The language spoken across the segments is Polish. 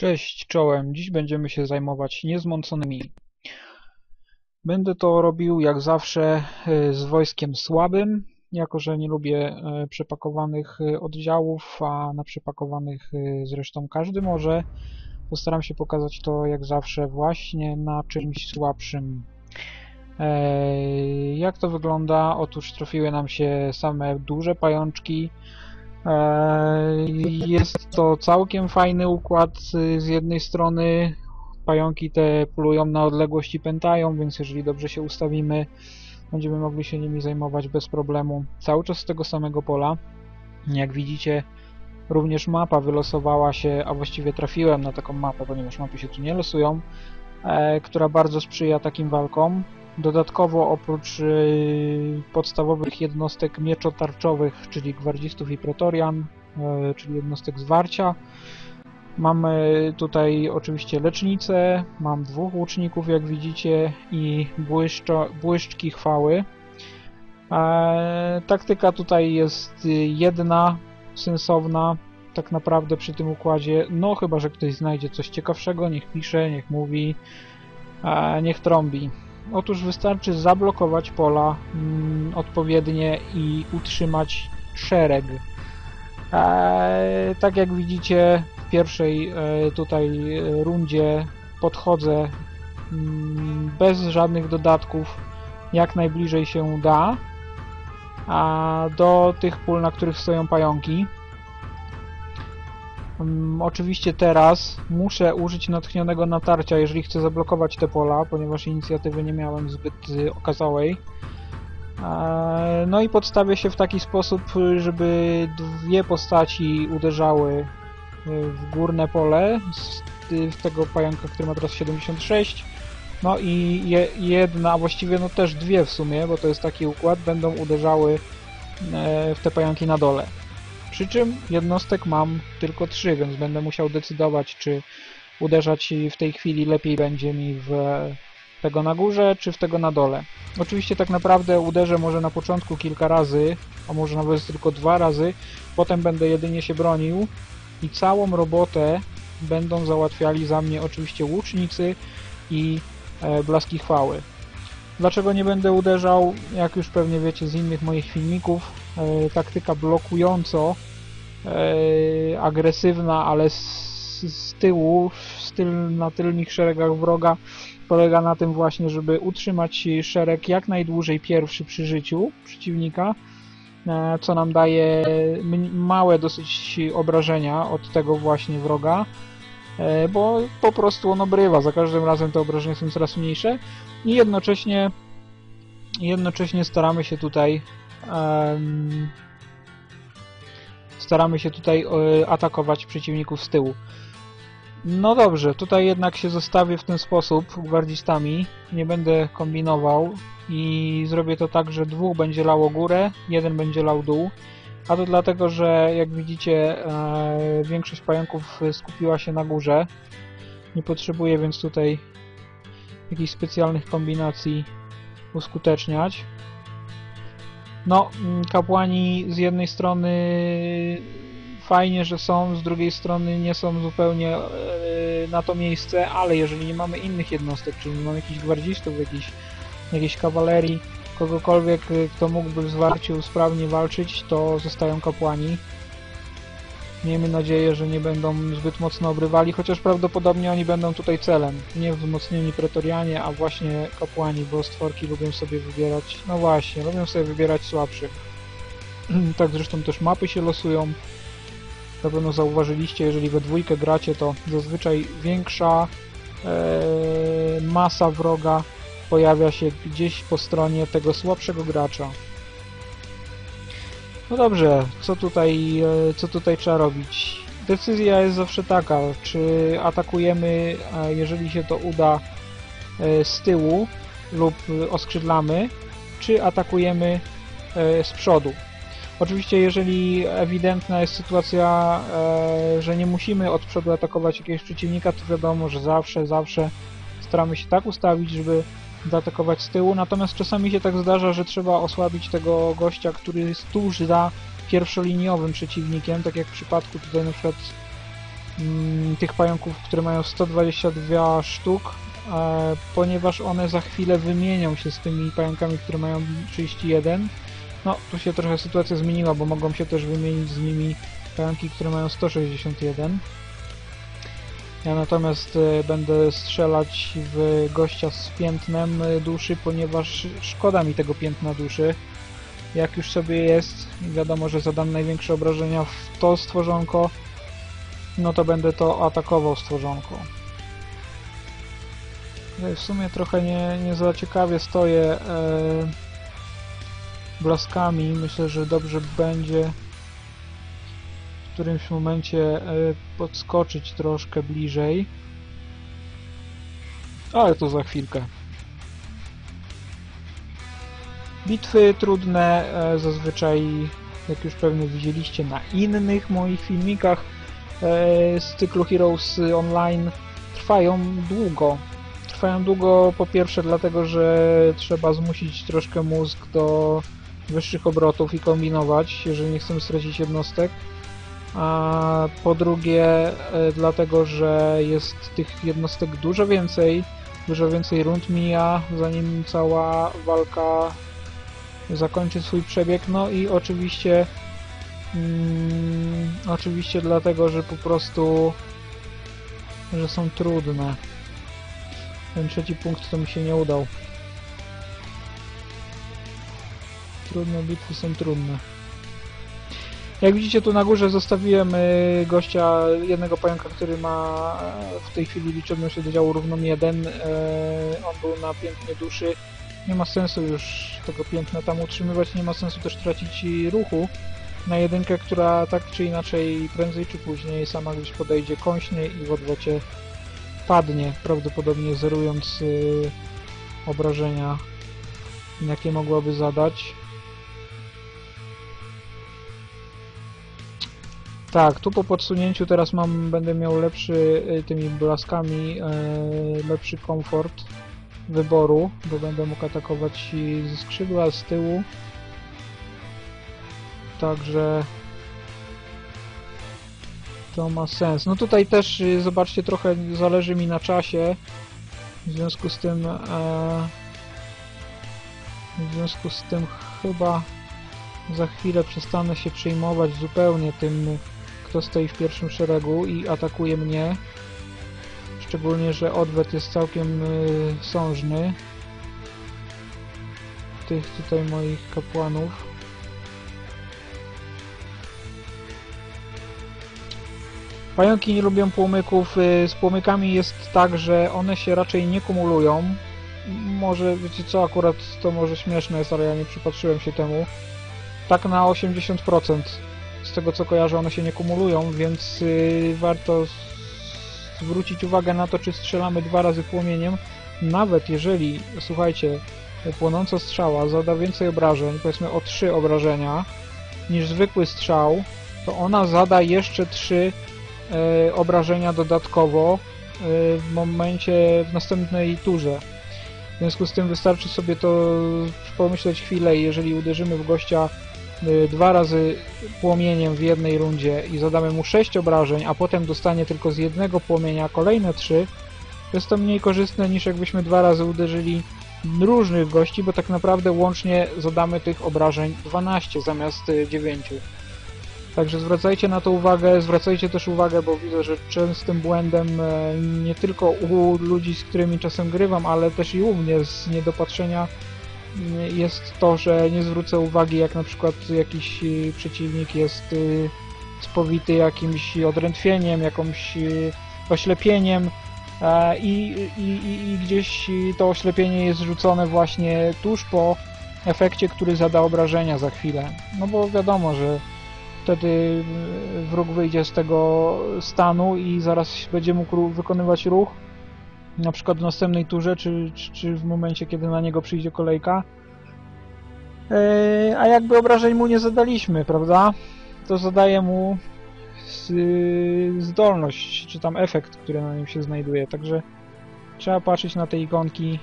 Cześć czołem, dziś będziemy się zajmować niezmąconymi. Będę to robił jak zawsze e, z wojskiem słabym, jako że nie lubię e, przepakowanych e, oddziałów, a na przepakowanych zresztą każdy może. Postaram się pokazać to jak zawsze właśnie na czymś słabszym. Jak to wygląda? Otóż trafiły nam się same duże pajączki, jest to całkiem fajny układ. Z jednej strony pająki te polują na odległość i pętają, więc jeżeli dobrze się ustawimy, będziemy mogli się nimi zajmować bez problemu. Cały czas z tego samego pola. Jak widzicie, również mapa wylosowała się, a właściwie trafiłem na taką mapę, ponieważ mapy się tu nie losują, e, która bardzo sprzyja takim walkom. Dodatkowo oprócz y, podstawowych jednostek mieczotarczowych, czyli gwardzistów i pretorian, y, czyli jednostek zwarcia, mamy tutaj oczywiście lecznicę, mam dwóch łuczników jak widzicie i błyszczo, błyszczki chwały. E, taktyka tutaj jest jedna, sensowna, tak naprawdę przy tym układzie, no chyba, że ktoś znajdzie coś ciekawszego, niech pisze, niech mówi, e, niech trąbi. Otóż wystarczy zablokować pola mm, odpowiednie i utrzymać szereg. E, tak jak widzicie w pierwszej e, tutaj rundzie podchodzę mm, bez żadnych dodatków jak najbliżej się da a do tych pól, na których stoją pająki. Um, oczywiście teraz muszę użyć natchnionego natarcia, jeżeli chcę zablokować te pola, ponieważ inicjatywy nie miałem zbyt y, okazałej. E, no i podstawię się w taki sposób, żeby dwie postaci uderzały y, w górne pole z, y, tego pająka, który ma teraz 76. No i je, jedna, a właściwie no też dwie w sumie, bo to jest taki układ, będą uderzały e, w te pająki na dole. Przy czym jednostek mam tylko trzy, więc będę musiał decydować, czy uderzać w tej chwili lepiej będzie mi w tego na górze, czy w tego na dole. Oczywiście tak naprawdę uderzę może na początku kilka razy, a może nawet tylko dwa razy, potem będę jedynie się bronił i całą robotę będą załatwiali za mnie oczywiście łucznicy i e, blaski chwały. Dlaczego nie będę uderzał? Jak już pewnie wiecie z innych moich filmików, taktyka blokująco e, agresywna, ale z, tyłu, z tyl, na tylnych szeregach wroga polega na tym właśnie, żeby utrzymać szereg jak najdłużej pierwszy przy życiu przeciwnika, e, co nam daje małe dosyć obrażenia od tego właśnie wroga, e, bo po prostu on obrywa, za każdym razem te obrażenia są coraz mniejsze i jednocześnie jednocześnie staramy się tutaj staramy się tutaj e, atakować przeciwników z tyłu. No dobrze, tutaj jednak się zostawię w ten sposób gwardzistami, nie będę kombinował i zrobię to tak, że dwóch będzie lało górę, jeden będzie lał dół, a to dlatego, że jak widzicie e, większość pająków skupiła się na górze, nie potrzebuję więc tutaj jakichś specjalnych kombinacji uskuteczniać. No, mm, kapłani z jednej strony fajnie, że są, z drugiej strony nie są zupełnie e, na to miejsce, ale jeżeli nie mamy innych jednostek, czyli nie mamy jakichś gwardzistów, jakiejś, jakiejś kawalerii, kogokolwiek, kto mógłby w zwarciu sprawnie walczyć, to zostają kapłani. Miejmy nadzieję, że nie będą zbyt mocno obrywali, chociaż prawdopodobnie oni będą tutaj celem. Nie wzmocnieni pretorianie, a właśnie kapłani, bo stworki lubią sobie wybierać, no właśnie, lubią sobie wybierać słabszych. tak zresztą też mapy się losują. Na pewno zauważyliście, jeżeli we dwójkę gracie, to zazwyczaj większa e, masa wroga pojawia się gdzieś po stronie tego słabszego gracza. No dobrze, co tutaj, e, co tutaj trzeba robić? Decyzja jest zawsze taka, czy atakujemy, e, jeżeli się to uda, e, z tyłu lub oskrzydlamy, czy atakujemy z przodu. Oczywiście, jeżeli ewidentna jest sytuacja, że nie musimy od przodu atakować jakiegoś przeciwnika, to wiadomo, że zawsze, zawsze staramy się tak ustawić, żeby zaatakować z tyłu, natomiast czasami się tak zdarza, że trzeba osłabić tego gościa, który jest tuż za pierwszoliniowym przeciwnikiem, tak jak w przypadku tutaj na przykład mm, tych pająków, które mają 122 sztuk, e, ponieważ one za chwilę wymienią się z tymi pająkami, które mają 31. No, tu się trochę sytuacja zmieniła, bo mogą się też wymienić z nimi pająki, które mają 161. Ja natomiast e, będę strzelać w gościa z piętnem e, duszy, ponieważ szkoda mi tego piętna duszy. Jak już sobie jest, wiadomo, że zadam największe obrażenia w to stworzonko, no to będę to atakował stworzonko. W sumie trochę nie, nie za ciekawie stoję e, blaskami. Myślę, że dobrze będzie którymś momencie e, podskoczyć troszkę bliżej. Ale to za chwilkę. Bitwy trudne e, zazwyczaj, jak już pewnie widzieliście na innych moich filmikach e, z cyklu Heroes Online, trwają długo. Trwają długo po pierwsze dlatego, że trzeba zmusić troszkę mózg do wyższych obrotów i kombinować, jeżeli nie chcemy stracić jednostek a po drugie e, dlatego, że jest tych jednostek dużo więcej, dużo więcej rund mija, zanim cała walka zakończy swój przebieg, no i oczywiście mm, oczywiście dlatego, że po prostu że są trudne. Ten trzeci punkt to mi się nie udał. Trudne bitwy są trudne. Jak widzicie tu na górze zostawiłem y, gościa, jednego pająka, który ma e, w tej chwili liczebność działu równą 1. E, on był na pięknie duszy. Nie ma sensu już tego piękna tam utrzymywać, nie ma sensu też tracić ruchu na jedynkę, która tak czy inaczej prędzej czy później sama gdzieś podejdzie kąśnie i w odwecie padnie, prawdopodobnie zerując y, obrażenia, jakie mogłaby zadać. Tak, tu po podsunięciu teraz mam, będę miał lepszy y, tymi blaskami, yy, lepszy komfort wyboru, bo będę mógł atakować ze skrzydła, z tyłu. Także to ma sens. No tutaj też y, zobaczcie, trochę zależy mi na czasie. W związku z tym e, w związku z tym chyba za chwilę przestanę się przejmować zupełnie tym kto stoi w pierwszym szeregu i atakuje mnie. Szczególnie, że odwet jest całkiem y, sążny. Tych tutaj moich kapłanów. Pająki nie lubią płomyków. Y, z płomykami jest tak, że one się raczej nie kumulują. Może, wiecie co, akurat to może śmieszne jest, ale ja nie przypatrzyłem się temu. Tak na 80% z tego co kojarzę one się nie kumulują, więc yy, warto zwrócić uwagę na to, czy strzelamy dwa razy płomieniem. Nawet jeżeli, słuchajcie, płonąca strzała zada więcej obrażeń, powiedzmy o 3 obrażenia, niż zwykły strzał, to ona zada jeszcze 3 e, obrażenia dodatkowo e, w momencie, w następnej turze. W związku z tym wystarczy sobie to pomyśleć chwilę i jeżeli uderzymy w gościa Y, dwa razy płomieniem w jednej rundzie i zadamy mu 6 obrażeń, a potem dostanie tylko z jednego płomienia kolejne 3, jest to mniej korzystne niż jakbyśmy dwa razy uderzyli różnych gości, bo tak naprawdę łącznie zadamy tych obrażeń 12 zamiast 9. Y, Także zwracajcie na to uwagę, zwracajcie też uwagę, bo widzę, że częstym błędem e, nie tylko u ludzi, z którymi czasem grywam, ale też i u mnie z niedopatrzenia jest to, że nie zwrócę uwagi, jak na przykład jakiś y, przeciwnik jest y, spowity jakimś odrętwieniem, jakąś oślepieniem E, I, i, i, I gdzieś to oślepienie jest rzucone właśnie tuż po efekcie, który zada obrażenia za chwilę. No bo wiadomo, że wtedy wróg wyjdzie z tego stanu i zaraz będzie mógł wykonywać ruch, na przykład w następnej turze, czy, czy, czy w momencie, kiedy na niego przyjdzie kolejka. E, a jakby obrażeń mu nie zadaliśmy, prawda? To zadaje mu zdolność, czy tam efekt, który na nim się znajduje. Także trzeba patrzeć na te ikonki.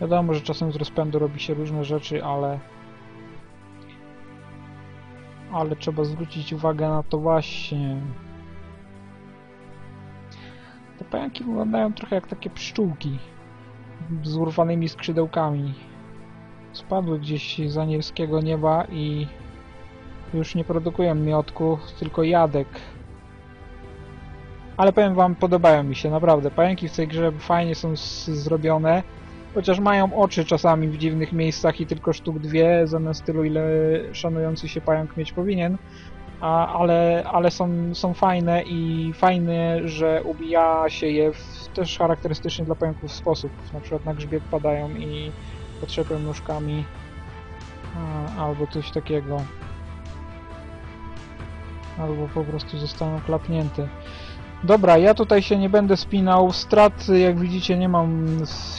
Wiadomo, że czasem z rozpędu robi się różne rzeczy, ale ale trzeba zwrócić uwagę na to właśnie. Pająki wyglądają trochę jak takie pszczółki z urwanymi skrzydełkami. Spadły gdzieś z anielskiego nieba i już nie produkują miodku, tylko jadek. Ale powiem wam, podobają mi się, naprawdę. Pająki w tej grze fajnie są zrobione. Chociaż mają oczy czasami w dziwnych miejscach i tylko sztuk dwie, zamiast tylu, ile szanujący się pająk mieć powinien. A, ale ale są, są fajne i fajne, że ubija się je w też charakterystyczny dla pająków sposób. Na przykład na grzbiet padają i potrzepią nóżkami a, albo coś takiego. Albo po prostu zostaną klapnięte. Dobra, ja tutaj się nie będę spinał. Strat, jak widzicie, nie mam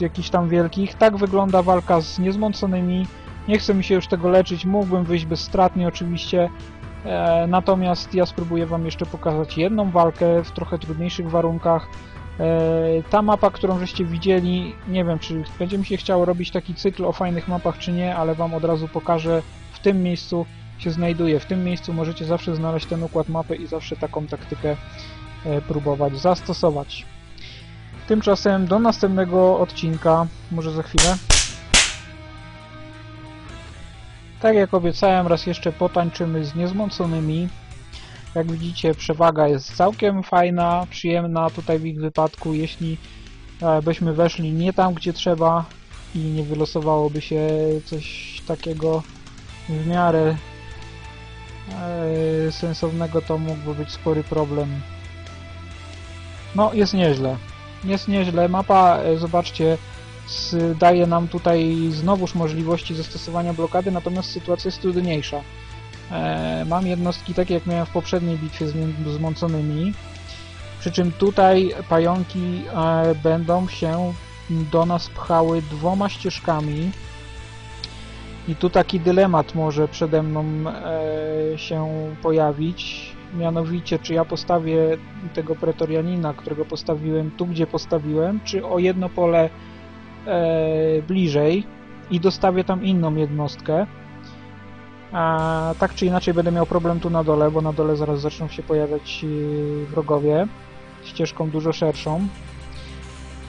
jakichś tam wielkich. Tak wygląda walka z niezmąconymi. Nie chcę mi się już tego leczyć. Mógłbym wyjść bezstratnie oczywiście. E, natomiast ja spróbuję Wam jeszcze pokazać jedną walkę w trochę trudniejszych warunkach. E, ta mapa, którą żeście widzieli, nie wiem, czy będzie mi się chciało robić taki cykl o fajnych mapach, czy nie, ale Wam od razu pokażę w tym miejscu się znajduje. W tym miejscu możecie zawsze znaleźć ten układ mapy i zawsze taką taktykę E, próbować zastosować. Tymczasem do następnego odcinka, może za chwilę. Tak jak obiecałem, raz jeszcze potańczymy z niezmąconymi. Jak widzicie, przewaga jest całkiem fajna, przyjemna tutaj w ich wypadku, jeśli e, byśmy weszli nie tam, gdzie trzeba i nie wylosowałoby się coś takiego w miarę e, sensownego, to mógłby być spory problem no, jest nieźle. Jest nieźle. Mapa, e, zobaczcie, daje nam tutaj znowuż możliwości zastosowania blokady, natomiast sytuacja jest trudniejsza. E, mam jednostki takie, jak miałem w poprzedniej bitwie z zmąconymi, przy czym tutaj pająki e, będą się do nas pchały dwoma ścieżkami. I tu taki dylemat może przede mną się pojawić. Mianowicie czy ja postawię tego pretorianina, którego postawiłem tu, gdzie postawiłem, czy o jedno pole e, bliżej i dostawię tam inną jednostkę. A, tak czy inaczej będę miał problem tu na dole, bo na dole zaraz zaczną się pojawiać e, wrogowie ścieżką dużo szerszą.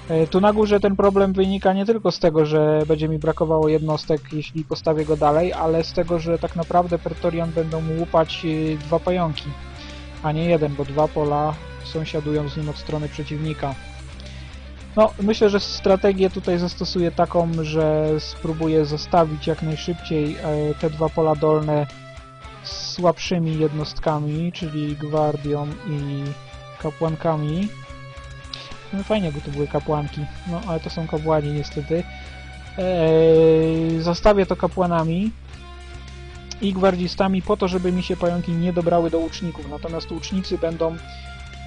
E, tu na górze ten problem wynika nie tylko z tego, że będzie mi brakowało jednostek, jeśli postawię go dalej, ale z tego, że tak naprawdę Pretorian będą łupać e, dwa pająki a nie jeden, bo dwa pola sąsiadują z nim od strony przeciwnika. No, myślę, że strategię tutaj zastosuję taką, że spróbuję zostawić jak najszybciej e, te dwa pola dolne słabszymi jednostkami, czyli gwardią i kapłankami. No fajnie, by to były kapłanki, no ale to są kapłani niestety. Eee, zostawię to kapłanami, i gwardzistami po to, żeby mi się pająki nie dobrały do łuczników. Natomiast łucznicy będą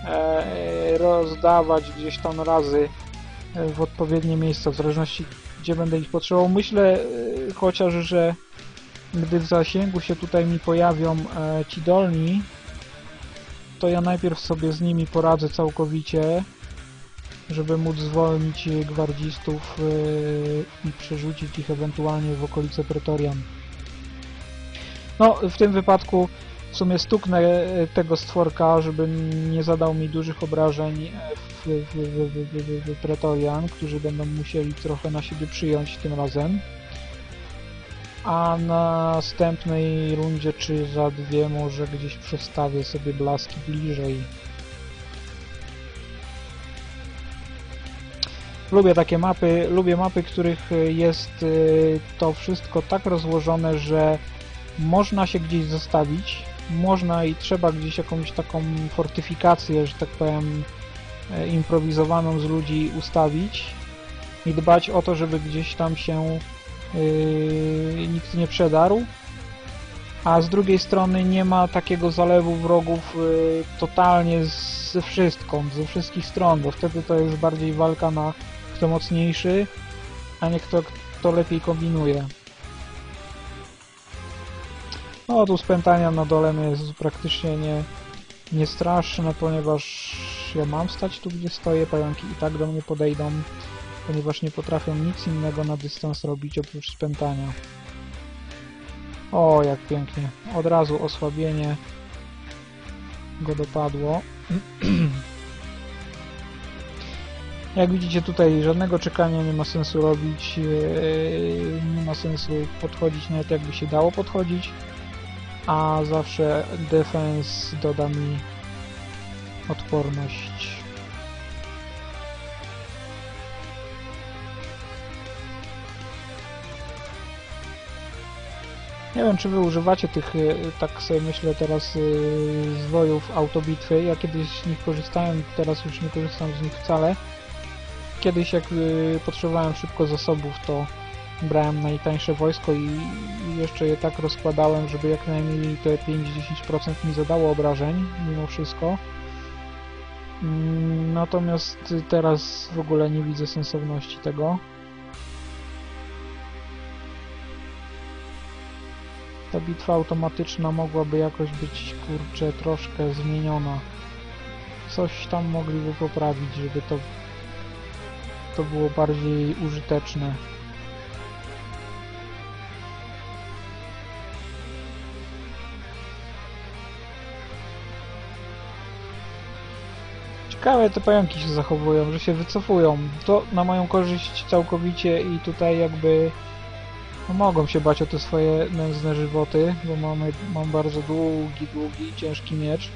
e, rozdawać gdzieś tam razy w odpowiednie miejsca, w zależności gdzie będę ich potrzebował. Myślę e, chociaż, że gdy w zasięgu się tutaj mi pojawią ci dolni, to ja najpierw sobie z nimi poradzę całkowicie, żeby móc zwolnić gwardzistów i przerzucić ich ewentualnie w okolice Pretorian. No, w tym wypadku w sumie stuknę e, tego stworka, żeby nie zadał mi dużych obrażeń e, w, w, w, w, Pretorian, którzy będą musieli trochę na siebie przyjąć tym razem. A na następnej rundzie, czy za dwie, może gdzieś przestawię sobie blaski bliżej. Lubię takie mapy, lubię mapy, których jest e, to wszystko tak rozłożone, że można się gdzieś zostawić, można i trzeba gdzieś jakąś taką fortyfikację, że tak powiem, e, improwizowaną z ludzi ustawić i dbać o to, żeby gdzieś tam się yy, nikt nie przedarł. A z drugiej strony nie ma takiego zalewu wrogów yy, totalnie ze wszystką, ze wszystkich stron, bo wtedy to jest bardziej walka na kto mocniejszy, a nie kto, kto lepiej kombinuje. No tu spętania na dole mnie jest praktycznie nie, nie straszne, ponieważ ja mam stać tu, gdzie stoję, pająki i tak do mnie podejdą, ponieważ nie potrafią nic innego na dystans robić oprócz spętania. O, jak pięknie. Od razu osłabienie go dopadło. Jak widzicie tutaj żadnego czekania nie ma sensu robić, yy, nie ma sensu podchodzić nawet jakby się dało podchodzić, a zawsze defense doda mi odporność. Nie wiem, czy wy używacie tych, y, tak sobie myślę teraz, y, zwojów autobitwy. Ja kiedyś z nich korzystałem, teraz już nie korzystam z nich wcale. Kiedyś jak y, potrzebowałem szybko zasobów, to brałem najtańsze wojsko i, jeszcze je tak rozkładałem, żeby jak najmniej te 5-10% mi zadało obrażeń, mimo wszystko. Mm, Natomiast teraz w ogóle nie widzę sensowności tego. Ta bitwa automatyczna mogłaby jakoś być, kurczę, troszkę zmieniona. Coś tam mogliby poprawić, żeby to, to było bardziej użyteczne. Ciekawe te pająki się zachowują, że się wycofują. To na moją korzyść całkowicie i tutaj jakby no mogą się bać o te swoje nędzne żywoty, bo mamy, mam bardzo długi, długi, ciężki miecz,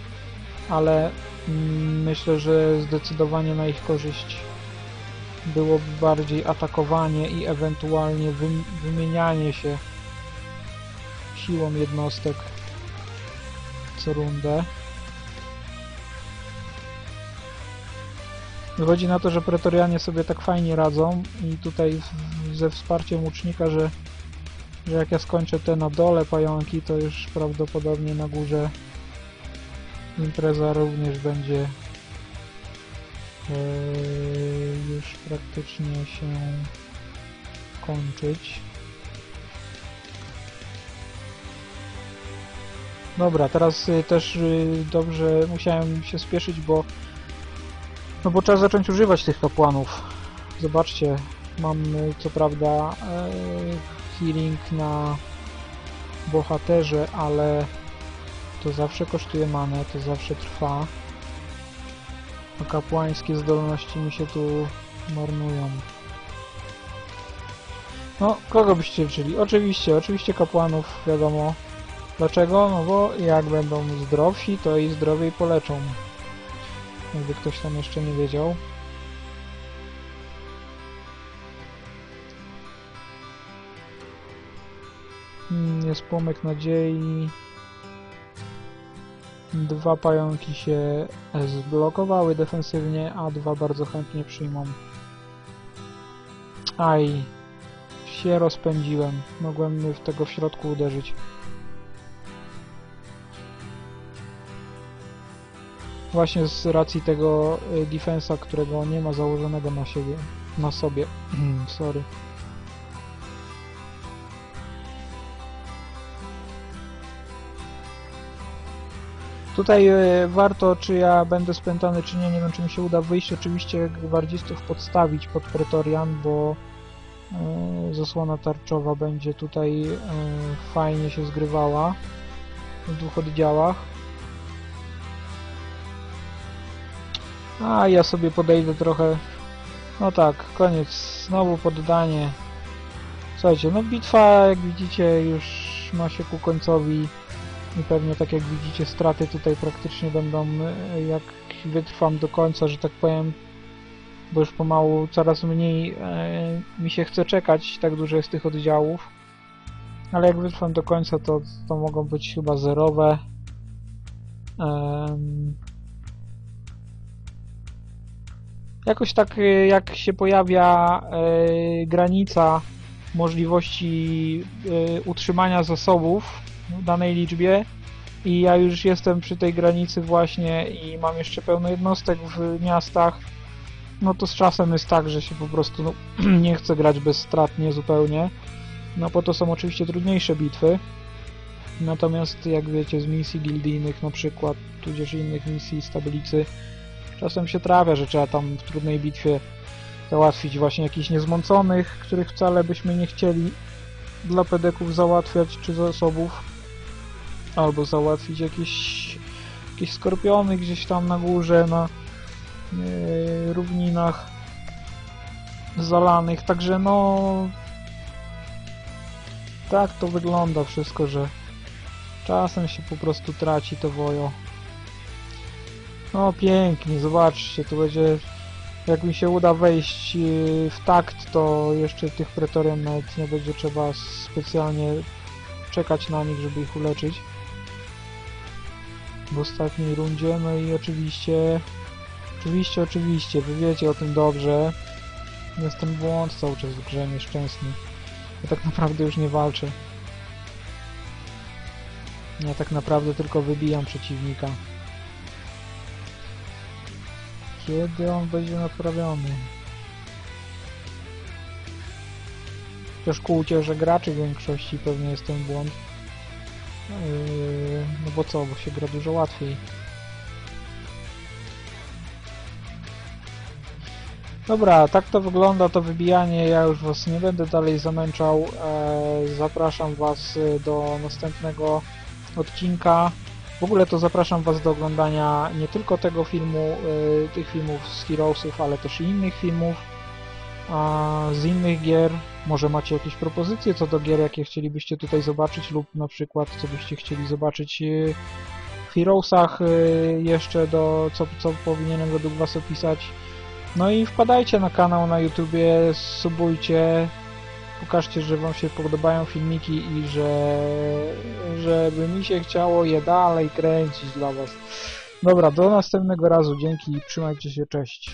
ale mm, myślę, że zdecydowanie na ich korzyść byłoby bardziej atakowanie i ewentualnie wym- wymienianie się siłą jednostek co rundę. Wychodzi na to, że pretorianie sobie tak fajnie radzą i tutaj ze wsparciem łucznika, że że jak ja skończę te na dole pająki, to już prawdopodobnie na górze impreza również będzie e, już praktycznie się kończyć. Dobra, teraz y, też y, dobrze musiałem się spieszyć, bo no bo trzeba zacząć używać tych kapłanów. Zobaczcie, mam co prawda e, healing na bohaterze, ale to zawsze kosztuje manę, to zawsze trwa. A kapłańskie zdolności mi się tu marnują. No, kogo byście wzięli? Oczywiście, oczywiście kapłanów, wiadomo. Dlaczego? No bo jak będą zdrowsi, to i zdrowiej poleczą. Jakby ktoś tam jeszcze nie wiedział. Mm, Jest płomyk nadziei. Dwa pająki się zblokowały defensywnie, a dwa bardzo chętnie przyjmą. Aj, się rozpędziłem. Mogłem w tego w środku uderzyć. Właśnie z racji tego y, defensa, którego nie ma założonego na siebie, na sobie. Sorry. Tutaj e, warto, czy ja będę spętany, czy nie, nie wiem, czy mi się uda wyjść. Oczywiście gwardzistów podstawić pod Pretorian, bo e, zasłona tarczowa będzie tutaj fajnie się zgrywała w dwóch oddziałach. A ja sobie podejdę trochę. No tak, koniec. Znowu poddanie. Słuchajcie, no bitwa, jak widzicie, już ma się ku końcowi. I pewnie tak jak widzicie straty tutaj praktycznie będą e, jak wytrwam do końca, że tak powiem, bo już pomału coraz mniej e, mi się chce czekać, tak dużo jest tych oddziałów. Ale jak wytrwam do końca, to, to mogą być chyba zerowe. Em, jakoś tak y, jak się pojawia y, granica możliwości y, utrzymania zasobów w danej liczbie i ja już jestem przy tej granicy właśnie i mam jeszcze pełno jednostek w miastach, no to z czasem jest tak, że się po prostu no, nie chce grać bezstratnie zupełnie. No po to są oczywiście trudniejsze bitwy. Natomiast jak wiecie z misji gildijnych na przykład, tudzież innych misji z tablicy, czasem się trafia, że trzeba tam w trudnej bitwie załatwić właśnie jakichś niezmąconych, których wcale byśmy nie chcieli dla pedeków załatwiać, czy zasobów. Albo załatwić jakieś, jakieś skorpiony gdzieś tam na górze, na yy, równinach zalanych. Także no tak to wygląda wszystko, że czasem się po prostu traci to wojo. No pięknie, zobaczcie, tu będzie jak mi się uda wejść yy, w takt, to jeszcze tych pretorian nawet nie będzie trzeba specjalnie czekać na nich, żeby ich uleczyć w ostatniej rundzie. No i oczywiście, oczywiście, oczywiście, wy wiecie o tym dobrze. Jest ten błąd cały czas w grze nieszczęsny. Ja tak naprawdę już nie walczę. Ja tak naprawdę tylko wybijam przeciwnika. Kiedy on będzie naprawiony? Też ku ucierze graczy w większości pewnie jest ten błąd. Yy, no bo co, bo się gra dużo łatwiej. Dobra, tak to wygląda to wybijanie, ja już was nie będę dalej zamęczał. E, zapraszam was do następnego odcinka. W ogóle to zapraszam was do oglądania nie tylko tego filmu, y, tych filmów z Heroesów, ale też i innych filmów z innych gier. Może macie jakieś propozycje co do gier, jakie chcielibyście tutaj zobaczyć lub na przykład co byście chcieli zobaczyć y, w Heroesach y, jeszcze do co, co powinienem według was opisać. No i wpadajcie na kanał na YouTubie, subujcie, pokażcie, że wam się podobają filmiki i że żeby mi się chciało je dalej kręcić dla was. Dobra, do następnego razu, dzięki, trzymajcie się, cześć.